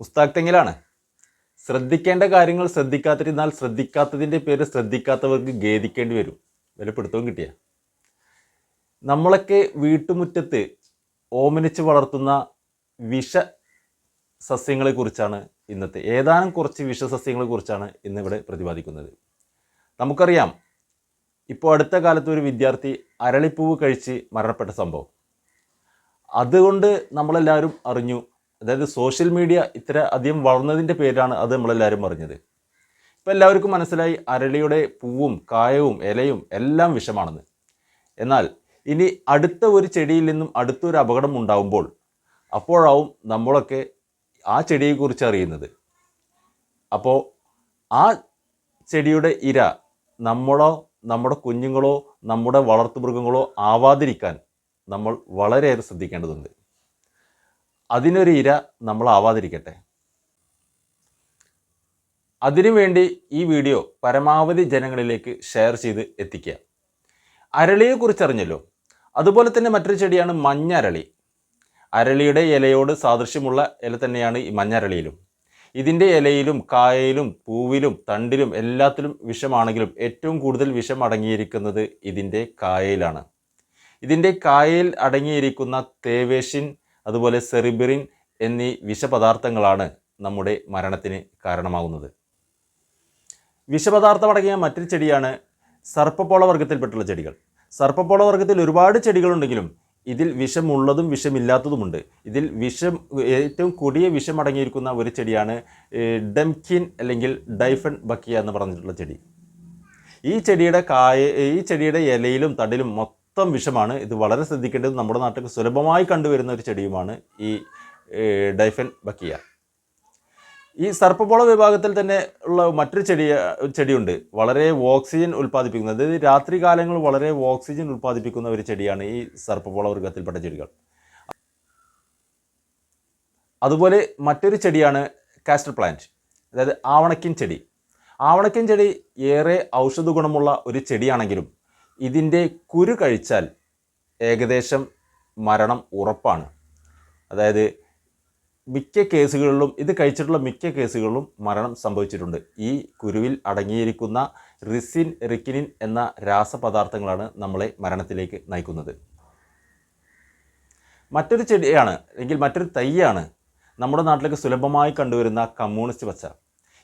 പുസ്തകത്തെങ്കിലാണ്. ശ്രദ്ധിക്കേണ്ട കാര്യങ്ങൾ ശ്രദ്ധിക്കാതിരുന്നാൽ ശ്രദ്ധിക്കാത്തതിന്റെ പേര് ശ്രദ്ധിക്കാത്തവർക്ക് ഖേദിക്കേണ്ടി വരും. വില പിടുത്തവും കിട്ടിയ. നമ്മളൊക്കെ വീട്ടുമുറ്റത്ത് ഓമനിച്ച് വളർത്തുന്ന വിഷ സസ്യങ്ങളെക്കുറിച്ചാണ് ഇന്നത്തെ ഏതാനും കുറച്ച് വിഷസസ്യങ്ങളെക്കുറിച്ചാണ് ഇന്നിവിടെ പ്രതിപാദിക്കുന്നത്. നമുക്കറിയാം ഇപ്പോൾ അടുത്ത കാലത്ത് ഒരു വിദ്യാർത്ഥി അരളിപ്പൂവ് കഴിച്ച് മരണപ്പെട്ട സംഭവം. അതുകൊണ്ട് നമ്മളെല്ലാവരും അറിഞ്ഞു അതായത് സോഷ്യൽ മീഡിയ ഇത്ര അധികം വളർന്നതിന്റെ പേരാണ് അത് നമ്മളെല്ലാവരും അറിഞ്ഞത്. ഇപ്പം എല്ലാവർക്കും മനസ്സിലായി അരളിയുടെ പൂവും കായവും ഇലയും എല്ലാം വിഷമാണെന്ന്. എന്നാൽ ഇനി അടുത്ത ഒരു ചെടിയിൽ നിന്നും അടുത്തൊരു അപകടം ഉണ്ടാകുമ്പോൾ അപ്പോഴാവും നമ്മളൊക്കെ ആ ചെടിയെക്കുറിച്ച് അറിയുന്നത്. അപ്പോൾ ആ ചെടിയുടെ ഇര നമ്മളോ നമ്മുടെ കുഞ്ഞുങ്ങളോ നമ്മുടെ വളർത്തുമൃഗങ്ങളോ ആവാതിരിക്കാൻ നമ്മൾ വളരെയേറെ ശ്രദ്ധിക്കേണ്ടതുണ്ട്. അതിനൊരു ഇര നമ്മൾ ആവാതിരിക്കട്ടെ അതിനുവേണ്ടി ഈ വീഡിയോ പരമാവധി ജനങ്ങളിലേക്ക് ഷെയർ ചെയ്ത് എത്തിക്കുക. അരളിയെക്കുറിച്ച് അറിഞ്ഞല്ലോ അതുപോലെ തന്നെ മറ്റൊരു ചെടിയാണ് മഞ്ഞരളി. അരളിയുടെ ഇലയോട് സാദൃശ്യമുള്ള ഇല തന്നെയാണ് ഈ മഞ്ഞരളിയിലും. ഇതിന്റെ ഇലയിലും കായയിലും പൂവിലും തണ്ടിലും എല്ലാത്തിലും വിഷമാണെങ്കിലും ഏറ്റവും കൂടുതൽ വിഷം അടങ്ങിയിരിക്കുന്നത് ഇതിന്റെ കായയിലാണ്. ഇതിന്റെ കായയിൽ അടങ്ങിയിരിക്കുന്ന തേവേഷിൻ അതുപോലെ സെറിബിറിൻ എന്നീ വിഷപദാർത്ഥങ്ങളാണ് നമ്മുടെ മരണത്തിന് കാരണമാകുന്നത്. വിഷപദാർത്ഥമടങ്ങിയ മറ്റൊരു ചെടിയാണ് സർപ്പപ്പോള ചെടികൾ. സർപ്പപ്പോള വർഗത്തിൽ ഒരുപാട് ചെടികളുണ്ടെങ്കിലും ഇതിൽ വിഷമുള്ളതും വിഷമില്ലാത്തതുമുണ്ട്. ഇതിൽ വിഷം ഏറ്റവും കൊടിയ വിഷമടങ്ങിയിരിക്കുന്ന ഒരു ചെടിയാണ് ഡംകിൻ അല്ലെങ്കിൽ ഡൈഫൻ ബക്കിയ എന്ന് പറഞ്ഞിട്ടുള്ള ചെടി. ഈ ചെടിയുടെ കായ ഈ ചെടിയുടെ ഇലയിലും തടിലും മൊത്തം വിഷമാണ്. ഇത് വളരെ ശ്രദ്ധിക്കേണ്ടത് നമ്മുടെ നാട്ടിൽ സുലഭമായി കണ്ടുവരുന്ന ഒരു ചെടിയുമാണ് ഈ ഡൈഫൻ ബക്കിയ. ഈ സർപ്പപ്പോള വിഭാഗത്തിൽ തന്നെ ഉള്ള മറ്റൊരു ചെടിയ ചെടിയുണ്ട്. വളരെ ഓക്സിജൻ ഉൽപ്പാദിപ്പിക്കുന്നത്. അതായത് രാത്രി കാലങ്ങൾ വളരെ ഓക്സിജൻ ഉൽപ്പാദിപ്പിക്കുന്ന ഒരു ചെടിയാണ് ഈ സർപ്പപ്പോള വർഗത്തിൽപ്പെട്ട ചെടികൾ. അതുപോലെ മറ്റൊരു ചെടിയാണ് കാസ്റ്റർ പ്ലാന്റ്. അതായത് ആവണക്കിൻ ചെടി. ആവണക്കിൻ ചെടി ഏറെ ഔഷധ ഗുണമുള്ള ഒരു ചെടിയാണെങ്കിലും ഇതിന്റെ കുരു കഴിച്ചാൽ ഏകദേശം മരണം ഉറപ്പാണ്. അതായത് മിക്ക കേസുകളിലും ഇത് കഴിച്ചിട്ടുള്ള മിക്ക കേസുകളിലും മരണം സംഭവിച്ചിട്ടുണ്ട്. ഈ കുരുവിൽ അടങ്ങിയിരിക്കുന്ന റിസിൻ റിക്കിനിൻ എന്ന രാസപദാർത്ഥങ്ങളാണ് നമ്മളെ മരണത്തിലേക്ക് നയിക്കുന്നത്. മറ്റൊരു ചെടിയാണ് അല്ലെങ്കിൽ മറ്റൊരു തൈയാണ് നമ്മുടെ നാട്ടിലേക്ക് സുലഭമായി കണ്ടുവരുന്ന കമ്മ്യൂണിസ്റ്റ് പച്ച.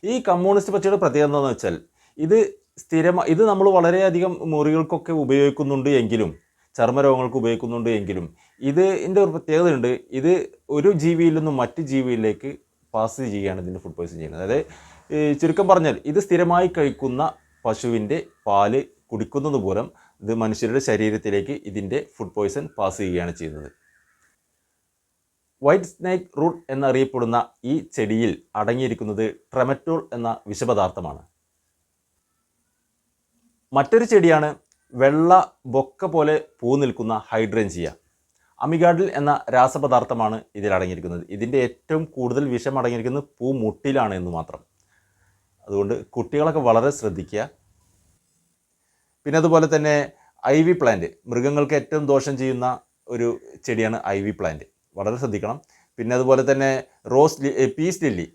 ഈ കമ്മ്യൂണിസ്റ്റ് പച്ചയുടെ പ്രത്യേകത എന്താണെന്ന് വെച്ചാൽ ഇത് സ്ഥിരമായി ഇത് നമ്മൾ വളരെയധികം മുറികൾക്കൊക്കെ ഉപയോഗിക്കുന്നുണ്ട് എങ്കിലും ചർമ്മരോഗങ്ങൾക്ക് ഉപയോഗിക്കുന്നുണ്ട് എങ്കിലും ഇത് ഇതിന്റെ ഒരു പ്രത്യേകതയുണ്ട്. ഇത് ഒരു ജീവിയിൽ നിന്നും മറ്റ് ജീവിയിലേക്ക് പാസ് ചെയ്യുകയാണ് ഇതിന്റെ ഫുഡ് പോയിസൺ ചെയ്യുന്നത്. അതായത് ചുരുക്കം പറഞ്ഞാൽ ഇത് സ്ഥിരമായി കഴിക്കുന്ന പശുവിന്റെ പാൽ കുടിക്കുന്നത് മൂലം ഇത് മനുഷ്യരുടെ ശരീരത്തിലേക്ക് ഇതിന്റെ ഫുഡ് പോയിസൺ പാസ് ചെയ്യുകയാണ് ചെയ്യുന്നത്. വൈറ്റ് സ്നേക്ക് റൂട്ട് എന്നറിയപ്പെടുന്ന ഈ ചെടിയിൽ അടങ്ങിയിരിക്കുന്നത് ട്രമറ്റോൾ എന്ന വിഷപദാർത്ഥമാണ്. മറ്റൊരു ചെടിയാണ് വെള്ള ബൊക്ക പോലെ പൂ നിൽക്കുന്ന ഹൈഡ്രഞ്ചിയ അമിഗാഡിൽ എന്ന രാസപദാർത്ഥമാണ് ഇതിൽ അടങ്ങിയിരിക്കുന്നത്. ഇതിന്റെ ഏറ്റവും കൂടുതൽ വിഷം അടങ്ങിയിരിക്കുന്നത് പൂ മുട്ടിലാണ് എന്ന് മാത്രം. അതുകൊണ്ട് കുട്ടികളൊക്കെ വളരെ ശ്രദ്ധിക്കുക. പിന്നെ അതുപോലെ തന്നെ ഐ വി പ്ലാന്റ്. മൃഗങ്ങൾക്ക് ഏറ്റവും ദോഷം ചെയ്യുന്ന ഒരു ചെടിയാണ് ഐ വി പ്ലാന്റ്. വളരെ ശ്രദ്ധിക്കണം. പിന്നെ അതുപോലെ തന്നെ rose peace lily.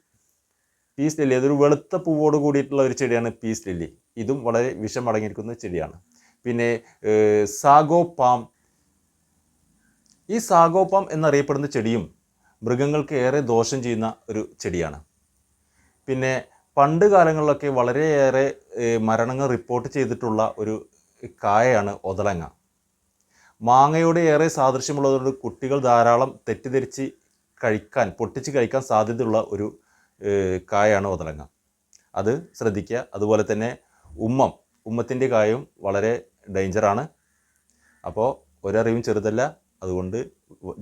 Peace lily അതൊരു വെളുത്ത പൂവോട് കൂടിയിട്ടുള്ള ഒരു ചെടിയാണ് പീസ് ലില്ലി ഇതും വളരെ വിഷം അടങ്ങിയിരിക്കുന്ന ചെടിയാണ്. പിന്നെ സാഗോ പാം. ഈ സാഗോ പാം എന്നറിയപ്പെടുന്ന ചെടിയും മൃഗങ്ങൾക്ക് ഏറെ ദോഷം ചെയ്യുന്ന ഒരു ചെടിയാണ്. പിന്നെ പണ്ട് കാലങ്ങളിലൊക്കെ വളരെയേറെ മരണങ്ങൾ റിപ്പോർട്ട് ചെയ്തിട്ടുള്ള ഒരു കായയാണ് ഒതളങ്ങ. മാങ്ങയോട് ഏറെ സാദൃശ്യമുള്ളതുകൊണ്ട് കുട്ടികൾ ധാരാളം തെറ്റിദ്ധരിച്ച് കഴിക്കാൻ പൊട്ടിച്ച് കഴിക്കാൻ സാധ്യതയുള്ള ഒരു കായാണ് ഒതളങ്ങ അത് ശ്രദ്ധിക്കുക. അതുപോലെ തന്നെ ഉമ്മം. ഉമ്മത്തിന്റെ കായും വളരെ ഡേഞ്ചറാണ് അപ്പോൾ ഒരറിവും ചെറുതല്ല. അതുകൊണ്ട്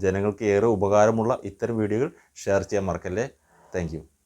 ജനങ്ങൾക്ക് ഏറെ ഉപകാരമുള്ള ഇത്തരം വീഡിയോകൾ ഷെയർ ചെയ്യാൻ മറക്കല്ലേ. താങ്ക്